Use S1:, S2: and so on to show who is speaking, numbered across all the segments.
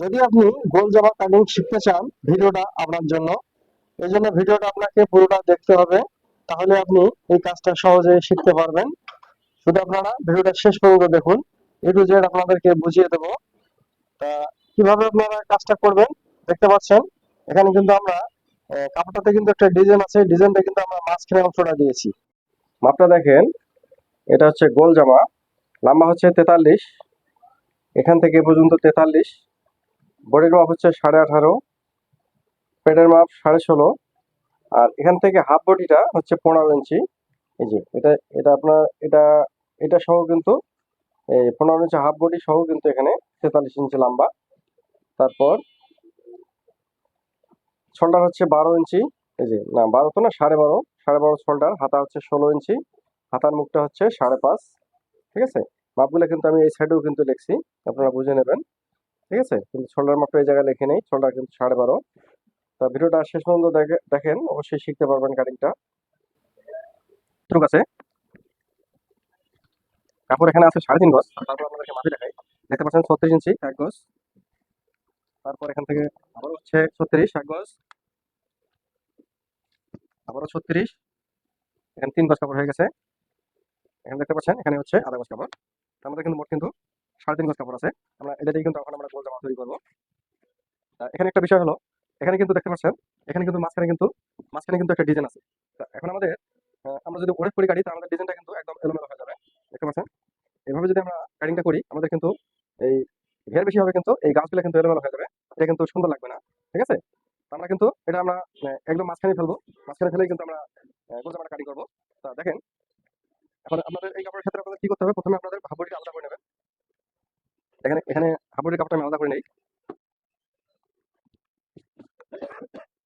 S1: যদি আপনি গোল জামা কাটিং শিখতে চান ভিডিওটা আপনার জন্য, এই জন্য ভিডিওটা আপনাকে পুরোটা দেখতে হবে, তাহলে আপনি এই কাজটা সহজে শিখতে পারবেন। শুধু আপনারা ভিডিওটা শেষ পর্যন্ত দেখুন, এ টু জেড আপনাদেরকে বুঝিয়ে দেবো। তা কীভাবে আপনারা কাজটা করবেন দেখতে পাচ্ছেন, এখানে কিন্তু আমরা কাপড়টাতে কিন্তু একটা ডিজাইন আছে ডিজাইনটা কিন্তু আমরা মাঝখানে অংশটা দিয়েছি। মাপটা দেখেন, এটা হচ্ছে গোল জামা, লম্বা হচ্ছে তেতাল্লিশ, এখান থেকে পর্যন্ত তেতাল্লিশ বডির মাপ হচ্ছে সাড়ে আঠারো, পেটের মাপ সাড়ে ষোলো, আর এখান থেকে হাফ বডিটা হচ্ছে পনেরো ইঞ্চি। এই যে, এটা এটা আপনার, এটা এটা সহ কিন্তু, এই পনেরো ইঞ্চি হাফ বডি সহ কিন্তু এখানে তেতাল্লিশ ইঞ্চি লম্বা। তারপর শোল্ডার হচ্ছে বারো ইঞ্চি, এই যে, না, বারো তো না, সাড়ে বারো সাড়ে বারো শোল্ডার হাতা হচ্ছে ষোলো ইঞ্চি, হাতার মুখটা হচ্ছে সাড়ে পাঁচ, ঠিক আছে? মাপগুলো কিন্তু আমি এই সাইডেও কিন্তু লিখছি, আপনারা বুঝে নেবেন। ঠিক আছে? কিন্তু শোল্ডার মাপটা এই জায়গায় লিখে নেই শোল্ডার কিন্তু সাড়ে বারো। তা ভিডিওটা শেষ পর্যন্ত দেখে- দেখেন, অবশ্যই শিখতে পারবেন কাটিংটা ঠিক আছে? কাপড় এখানে আছে সাড়ে তিন গজ। তারপর আপনাদেরকে মাপি দেখাই। দেখতে পাচ্ছেন ছত্রিশ ইঞ্চি, এক গজ। তারপর এখান থেকে আবার হচ্ছে ছত্রিশ, এক গজ। আবারও ছত্রিশ। এখানে তিন গজ কাপড় হয়ে গেছে। এখানে দেখতে পাচ্ছেন, এখানে হচ্ছে আধা গজ কাপড়। মধ্যে কিন্তু মোট কিন্তু সাড়ে তিন গজ কাপড় আছে। আমরা এটা দিয়ে কিন্তু এখন আমরা গোল জামা তৈরি করব। এখানে একটা বিষয় হলো এখানে কিন্তু দেখতে পাচ্ছেন এখানে কিন্তু মাঝখানে কিন্তু মাঝখানে কিন্তু একটা ডিজাইন আছে। এখন আমাদের আমরা যদি ওরেট করি কাটি তাহলে আমাদের ডিজাইনটা কিন্তু একদম এলোমেলো হয়ে যাবে। দেখতে পাচ্ছেন? এভাবে যদি আমরা কাটিংটা করি আমাদের কিন্তু এই ঘের বেশি হবে কিন্তু এই গাছগুলো কিন্তু এলোমেলো হয়ে যাবে। এটা কিন্তু সুন্দর লাগবে না ঠিক আছে? আমরা কিন্তু এটা আমরা আহ, একদম মাঝখানে ফেলব। মাঝখানে ফেলেই কিন্তু আমরা আহ, গোল জামাটা কাটিং করব। তা দেখেন এখন আপনাদের এই কাপড়ের ক্ষেত্রে আপনাদের কি করতে হবে? প্রথমে আপনাদের নেবেন এখানে হাবুড়ির কাপড়টা আমি আলাদা করে নেই।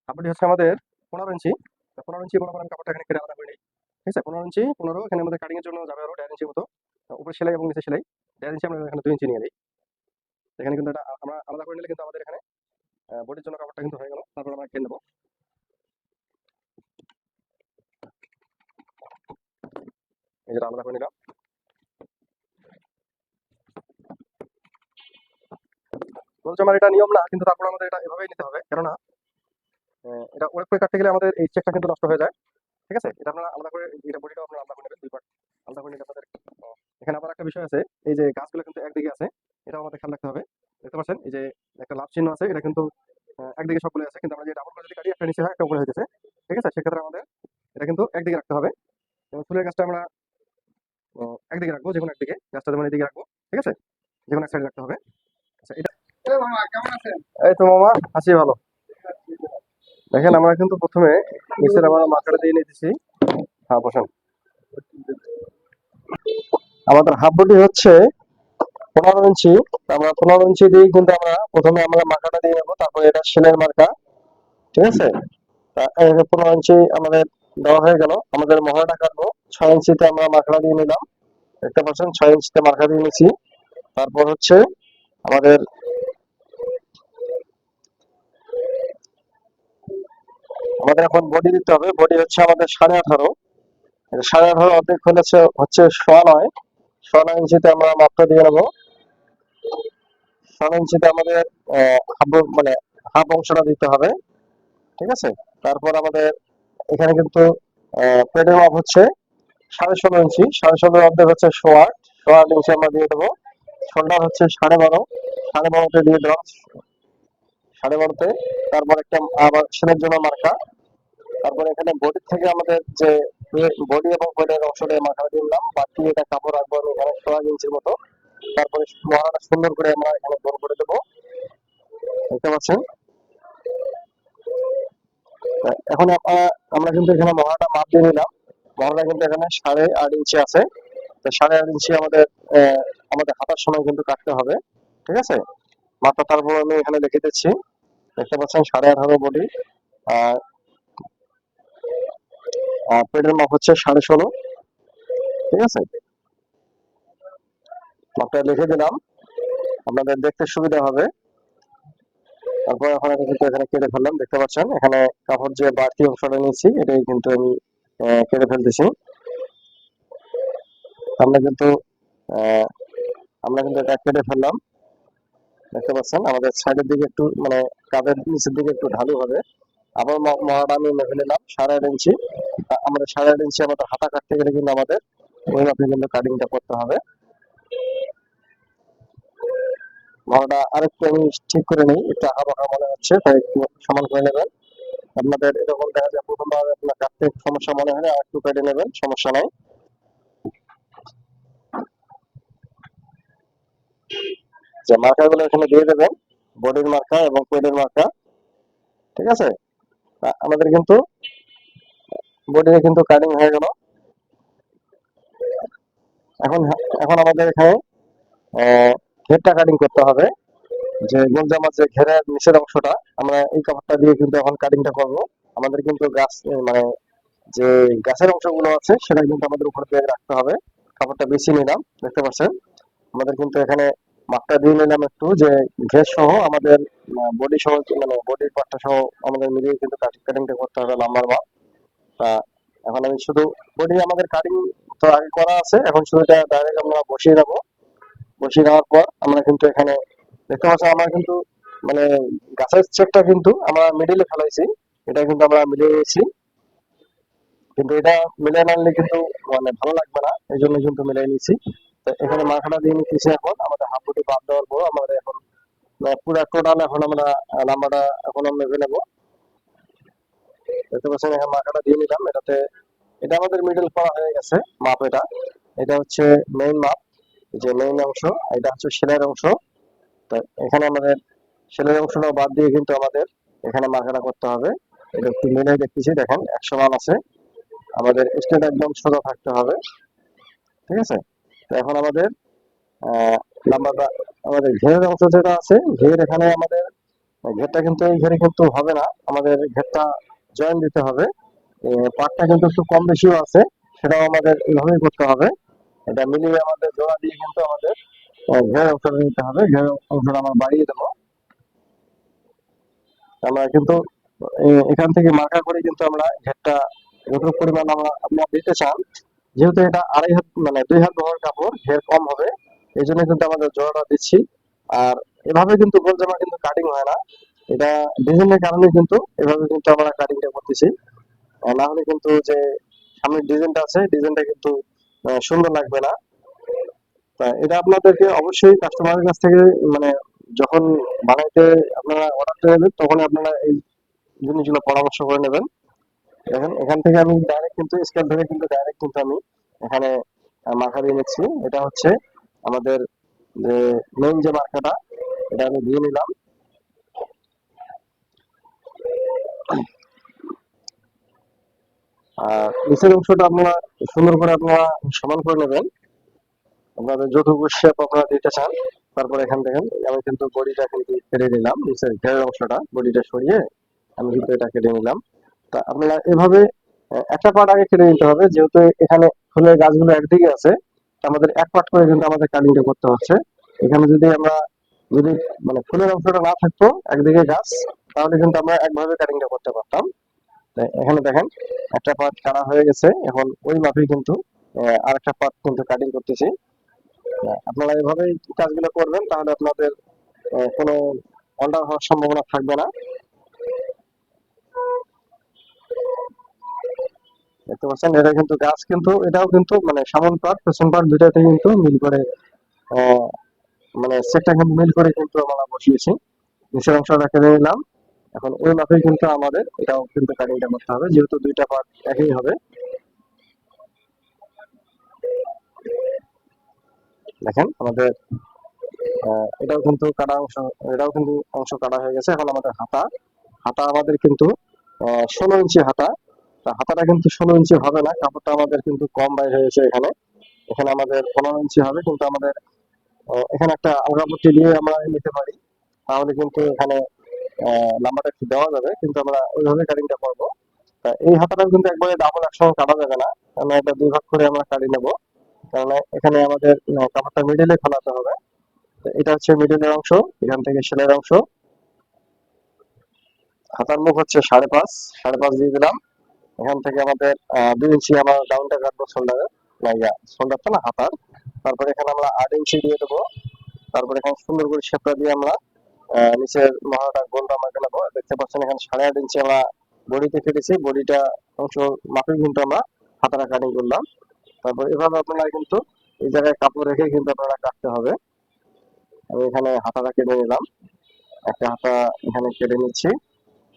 S1: হাবুড়ি হচ্ছে আমাদের পনেরো ইঞ্চি। পনেরো ইঞ্চি মনে করেন কাপড়টা এখানে কেটে আলাদা করে নেই। ঠিক আছে? পনেরো ইঞ্চি, পনেরো, এখানে আমাদের কাটিং এর জন্য যাবে আরও দেড় ইঞ্চি মতো। উপরে সেলাই এবং নিচে সেলাই। দেড় ইঞ্চি আমরা এখানে দুই ইঞ্চি নিয়ে নিই। এখানে কিন্তু এটা আমরা আলাদা করে নিলে কিন্তু আমাদের এখানে বডির জন্য কাপড়টা কিন্তু হয়ে গেল। তারপর আমরা কেটে নেব। এই যেটা আলাদা করে নিলাম। বলছে, আমার এটা নিয়ম না, কিন্তু তারপর আমাদের এটা এভাবেই নিতে হবে। কেননা এটা ওয়েব করে কাটতে গেলে আমাদের এই চেকটা কিন্তু নষ্ট হয়ে যায়। ঠিক আছে? এটা আপনারা আলাদা করে এটা বডিটাও আপনারা আলাদা করে নেবেন দুই আলাদা করে নিলে আপনাদের এখানে আবার একটা বিষয় আছে, এই যে গাছগুলো কিন্তু একদিকে আছে, এটাও আমাদের খেয়াল রাখতে হবে। দেখতে পাচ্ছেন? এই যে একটা লাভ চিহ্ন আছে, এটা কিন্তু একদিকে সবগুলো আছে, কিন্তু আমরা যে ডাবল করে যদি কাটি, একটা নিচে হয়, একটা উপরে হইতেছে ঠিক আছে? সেক্ষেত্রে আমাদের এটা কিন্তু একদিকে রাখতে হবে। এবং ফুলের গাছটা আমরা একদিকে রাখব যে কোনো একদিকে। গাছটা যেমন এদিকে রাখব। ঠিক আছে? যে কোনো এক সাইডে রাখতে হবে। এটা এই তো মামা, আছি ভালো। দেখেন, আমরা কিন্তু প্রথমে নিচের আমরা মাথাটা দিয়ে নিতেছি হ্যাঁ বসেন। আমাদের হাফ বডি হচ্ছে পনেরো ইঞ্চি। আমরা পনেরো ইঞ্চি দিয়ে কিন্তু আমরা প্রথমে আমরা মাথাটা দিয়ে নেব, তারপরে এটা সেলের মার্কা। ঠিক আছে? পনেরো ইঞ্চি আমাদের দেওয়া হয়ে গেল। আমাদের মহড়াটা কাটবো। ছয় ইঞ্চিতে আমরা মাখড়া দিয়ে নিলাম। দেখতে পাচ্ছেন, ছয় ইঞ্চিতে মাখড়া দিয়ে নিচ্ছি তারপর হচ্ছে আমাদের আমাদের এখন বডি দিতে হবে। বডি হচ্ছে আমাদের সাড়ে আঠারো। সাড়ে আঠারো অর্ধেক হলেছে হচ্ছে সোয়া নয়। সোয়া নয় ইঞ্চিতে আমরা মাপটা দিয়ে নেব। সোয়া ইঞ্চিতে আমাদের মানে হাফ অংশটা দিতে হবে। ঠিক আছে? তারপর আমাদের এখানে কিন্তু পেটের মাপ হচ্ছে সাড়ে ষোলো ইঞ্চি। সাড়ে ষোলো অর্ধেক হচ্ছে সোয়া আট। সোয়া আট ইঞ্চি আমরা দিয়ে দেবো। শোল্ডার হচ্ছে সাড়ে বারো। সাড়ে বারোতে দিয়ে দিলাম সাড়ে বারোতে। তারপর একটা, আবার সেনের জন্য মার্কা। তারপর এখানে বডি থেকে আমাদের যে বডি এবং পেটের অংশটা মাথা দিলাম। বাকি এটা কাপড় রাখব আমি এখানে সোয়া ইঞ্চির মতো। তারপরে মহারাটা সুন্দর করে আমরা এখানে গোল করে দেবো। দেখতে পাচ্ছেন? এখন আমরা কিন্তু এখানে মহারাটা মাপ দিয়ে নিলাম। মহারাটা কিন্তু এখানে সাড়ে আট ইঞ্চি আছে। তো সাড়ে আট ইঞ্চি আমাদের আমাদের হাতার সময় কিন্তু কাটতে হবে। ঠিক আছে? মাপটা তারপর আমি এখানে লিখে দিচ্ছি। দেখতে পাচ্ছেন, সাড়ে আঠারো বডি আর পেটের মাপ হচ্ছে সাড়ে ষোলো। ঠিক আছে? মাপটা লিখে দিলাম। আপনাদের দেখতে সুবিধা হবে। তারপর এখন আমি কিন্তু এখানে কেটে ফেললাম। দেখতে পাচ্ছেন, এখানে কাপড় যে বাড়তি অংশটা নিয়েছি, এটাই কিন্তু আমি কেটে ফেলতেছি। আমরা কিন্তু আমরা কিন্তু এটা কেটে ফেললাম। দেখতে পাচ্ছেন? আমাদের সাইডের দিকে একটু মানে কাঁধের নিচের দিকে একটু ঢালু হবে। আবার মহাটা আমি মেপে নিলাম, সাড়ে আট ইঞ্চি। আমাদের সাড়ে আট ইঞ্চি আমাদের হাতা কাটতে গেলে কিন্তু আমাদের ওই মাপে কিন্তু কাটিংটা করতে হবে। মহাটা আরেকটু আমি ঠিক করে নিই, একটু আঁকা মনে হচ্ছে, তাই একটু সমান করে নেবেন। আপনাদের এরকম দেখা যায় প্রথমবার আপনার কাটতে সমস্যা মনে হলে আর একটু কেটে নেবেন, সমস্যা নাই। যে মার্কারগুলো এখানে দিয়ে দেবেন বডির মার্কা এবং কোয়েলের মার্কা ঠিক আছে? আমাদের কিন্তু বডিতে কিন্তু কাটিং হয়ে গেল। এখন এখন আমাদের এখানে ঘেরটা কাটিং করতে হবে। যে গোল জামার যে ঘেরের নিচের অংশটা, আমরা এই কাপড়টা দিয়ে কিন্তু এখন কাটিংটা করব। আমাদের কিন্তু গাছ মানে যে গাছের অংশগুলো আছে, সেটা কিন্তু আমাদের উপর দিয়ে রাখতে হবে। কাপড়টা বেশি নিলাম, দেখতে পাচ্ছেন? আমাদের কিন্তু এখানে একটু যে সহ আমাদের বডি সহ মানে বডির সহ আমাদের মিলিয়ে কিন্তু কাটিংটা করতে হবে লাম্বার মাপ তা এখন আমি শুধু বডি আমাদের কাটিং তো আগে করা আছে, এখন শুধু এটা ডাইরেক্ট আমরা বসিয়ে বসিয়ে পর আমরা কিন্তু এখানে দেখতে পাচ্ছি আমরা কিন্তু মানে গাছের চেকটা কিন্তু আমরা মিডিলে ফেলাইছি, এটা কিন্তু আমরা মিলিয়ে নিয়েছি। কিন্তু এটা মিলে না নিলে কিন্তু মানে ভালো লাগবে না, এই জন্য কিন্তু মিলিয়ে নিয়েছি। এখানে মাখাটা দিয়ে নিতেছি এখন। আমাদের হাফ ফুটি বাদ দেওয়ার পর আমাদের এখন পুরা টোটাল এখন আমরা নাম্বারটা এখন আমরা ভেবে নেব। দেখতে পাচ্ছেন, এখানে মাখাটা দিয়ে নিলাম। এটাতে, এটা আমাদের মিডল করা হয়ে গেছে, মাপ এটা। এটা হচ্ছে মেইন মাপ যে মেইন অংশ এটা হচ্ছে সেলাইয়ের অংশ। তো এখানে আমাদের সেলাইয়ের অংশটা বাদ দিয়ে কিন্তু আমাদের এখানে মাখাটা করতে হবে। এটা একটু দেখতেছি, দেখেন, একশো মান আছে। আমাদের স্টেট একদম সোজা থাকতে হবে। ঠিক আছে? এখন আমাদের আমাদের ঘেরের অংশ যেটা আছে, ঘের এখানে আমাদের, ঘেরটা কিন্তু এই ঘেরে কিন্তু হবে না। আমাদের ঘেরটা জয়েন দিতে হবে। পাটটা কিন্তু একটু কম বেশিও আছে, সেটাও আমাদের এইভাবেই করতে হবে। এটা মিলিয়ে আমাদের জোড়া দিয়ে কিন্তু আমাদের ঘের অংশটা নিতে হবে। ঘের অংশটা আমরা বাড়িয়ে দেবো। আমরা কিন্তু এখান থেকে মার্কা করে কিন্তু আমরা ঘেরটা, যতটুকু পরিমাণ আমরা আপনারা দিতে চান যেহেতু এটা আড়াই হাত মানে দুই হাত বহর কাপড়, ঘের কম হবে, এই জন্য কিন্তু আমাদের জোড়াটা দিচ্ছি। আর এভাবে কিন্তু গোল জামা কিন্তু কাটিং হয় না। এটা ডিজাইনের কারণে কিন্তু এভাবে কিন্তু আমরা কাটিংটা করতেছি। না হলে কিন্তু যে সামনের ডিজাইনটা আছে ডিজাইনটা কিন্তু সুন্দর লাগবে না। এটা আপনাদেরকে অবশ্যই কাস্টমারের কাছ থেকে মানে যখন বানাইতে আপনারা অর্ডার দেবেন তখন আপনারা এই জিনিসগুলো পরামর্শ করে নেবেন। দেখেন এখান থেকে আমি ডাইরেক্ট কিন্তু স্কেল ধরে কিন্তু ডাইরেক্ট কিন্তু আমি এখানে আহ, মার্কা দিয়ে নিচ্ছি। এটা হচ্ছে আমাদের যে মেইন যে মার্কাটা এটা আমি দিয়ে নিলাম। আর নিচের অংশটা আপনারা সুন্দর করে আপনারা সমান করে নেবেন। আপনাদের যতটুকু আপনারা দিতে চান তারপর এখান থেকে আমি কিন্তু বডিটা কিন্তু কেটে নিলাম। নিচের ঘেরের অংশটা বডিটা সরিয়ে আমি কিন্তু এটা কেটে নিলাম। তা আপনারা এভাবে একটা পার্ট আগে কেটে নিতে হবে, যেহেতু এখানে ফুলের গাছগুলো একদিকে আছে আমাদের এক পার্ট করে কিন্তু আমাদের কাটিংটা করতে হচ্ছে। এখানে যদি আমরা, যদি মানে ফুলের অংশটা না থাকতো, একদিকে গাছ, তাহলে কিন্তু আমরা একভাবে কাটিংটা করতে পারতাম। এখানে দেখেন, একটা পার্ট কাটা হয়ে গেছে, এখন ওই মাপেই কিন্তু আর একটা পার্ট কিন্তু কাটিং করতেছি। আপনারা এভাবেই কাজগুলো করবেন, তাহলে আপনাদের কোনো অল্টার হওয়ার সম্ভাবনা থাকবে না। দেখতে পাচ্ছেন, এটা কিন্তু গাছ কিন্তু, এটাও কিন্তু মানে সামন পেছন কিন্তু মিল করে মানে কিন্তু মিল করে কিন্তু আমরা বসিয়েছি। নিচের এখন ওই মাপেই কিন্তু আমাদের এটাও কিন্তু কাটিংটা করতে হবে, যেহেতু দুইটা একই হবে। দেখেন, আমাদের এটাও কিন্তু কাটা অংশ, এটাও কিন্তু অংশ কাটা হয়ে গেছে। এখন আমাদের হাতা হাতা আমাদের কিন্তু ষোলো ইঞ্চি হাতা। তা হাতাটা কিন্তু ষোলো ইঞ্চি হবে না, কাপড়টা আমাদের কিন্তু কম বাইর হয়েছে এখানে। এখানে আমাদের পনেরো ইঞ্চি হবে, কিন্তু আমাদের এখানে একটা আলগা পট্টি দিয়ে আমরা নিতে পারি। তাহলে কিন্তু এখানে নাম্বারটা একটু দেওয়া যাবে, কিন্তু আমরা ওইভাবে কাটিংটা করব। এই হাতাটা কিন্তু একবারে ডাবল একসঙ্গে কাটা যাবে না। কারণ এটা দুই ভাগ করে আমরা কাটি নেব। কারণ এখানে আমাদের কাপড়টা মিডিলে খোলাতে হবে। এটা হচ্ছে মিডিলের অংশ, এখান থেকে সেলের অংশ। হাতার মুখ হচ্ছে সাড়ে পাঁচ সাড়ে পাঁচ দিয়ে দিলাম। এখান থেকে আমাদের দুই ইঞ্চি আমার ডাউনটা কাটবো শোল্ডারে না ইয়া শোল্ডারটা না, হাতার। তারপরে এখানে আমরা আট ইঞ্চি দিয়ে দেবো। তারপরে এখানে সুন্দর করে শেপটা দিয়ে আমরা নিচের মহাটা গোলটা আমরা কেনাবো দেখতে পাচ্ছেন এখানে সাড়ে আট ইঞ্চি আমরা বডিতে কেটেছি বডিটা অংশ মাপে কিন্তু আমরা হাতারা কাটিং করলাম। তারপর এভাবে আপনারা কিন্তু এই জায়গায় কাপড় রেখে কিন্তু আপনারা কাটতে হবে। আমি এখানে হাতাটা কেটে নিলাম। একটা হাতা এখানে কেটে নিচ্ছি। তা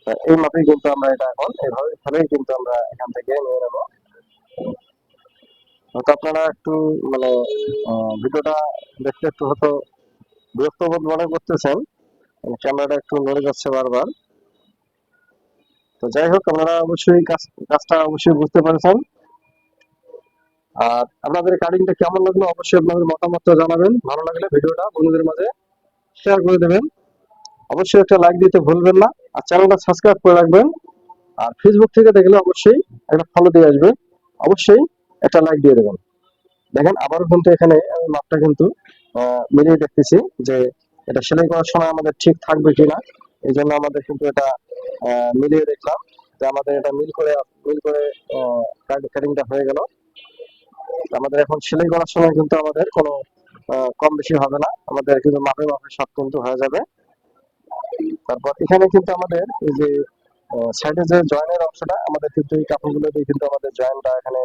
S1: এই মাপেই কিন্তু আমরা এটা এখন এভাবে এভাবেই কিন্তু আমরা এখান থেকে নিয়ে নেব। হয়তো আপনারা একটু মানে ভিডিওটা দেখতে একটু হয়তো বিরক্ত বোধ মনে করতেছেন। ক্যামেরাটা একটু নড়ে যাচ্ছে বারবার। তো যাই হোক, আপনারা অবশ্যই কাজটা অবশ্যই বুঝতে পারছেন। আর আপনাদের কাটিংটা কেমন লাগল অবশ্যই আপনাদের মতামতটা জানাবেন। ভালো লাগলে ভিডিওটা বন্ধুদের মাঝে শেয়ার করে দেবেন। অবশ্যই একটা লাইক দিতে ভুলবেন না। আর চ্যানেলটা সাবস্ক্রাইব করে রাখবেন। আর ফেসবুক থেকে দেখলে অবশ্যই একটা ফলো দিয়ে আসবে অবশ্যই একটা লাইক দিয়ে দেবেন। দেখেন, আবারও কিন্তু এখানে মাপটা কিন্তু মিলিয়ে দেখতেছি যে এটা সেলাই করার সময় আমাদের ঠিক থাকবে কিনা। এই জন্য আমাদের কিন্তু এটা মিলিয়ে দেখলাম যে আমাদের এটা মিল করে মিল করে কাটিংটা হয়ে গেল। আমাদের এখন সেলাই করার সময় কিন্তু আমাদের কোনো কম বেশি হবে না। আমাদের কিন্তু মাপে মাপে সব কিন্তু হয়ে যাবে। তারপর এখানে কিন্তু আমাদের এই যে সাইডে যে জয়েনের অংশটা, আমাদের কিন্তু এই কাপড়গুলো দিয়ে কিন্তু আমাদের জয়েনটা এখানে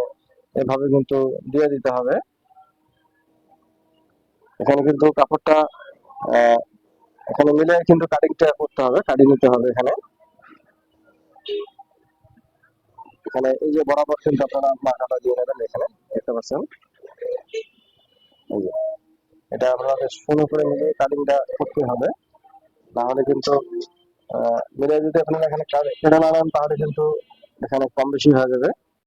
S1: এভাবে কিন্তু দিয়ে দিতে হবে। এখানে কিন্তু কাপড়টা এখানে মিলে কিন্তু কাটিংটা করতে হবে কাটিং নিতে হবে এখানে। এখানে এই যে বরাবর কিন্তু আপনারা মাথাটা দিয়ে নেবেন এখানে, দেখতে পাচ্ছেন? এটা আপনাদের সুন্দর করে মিলিয়ে কাটিংটা করতে হবে। নাহলে কিন্তু মিলিয়ে যদি আপনারা এখানে কাজ কেটে না তাহলে কিন্তু এখানে কম বেশি হয়ে যাবে।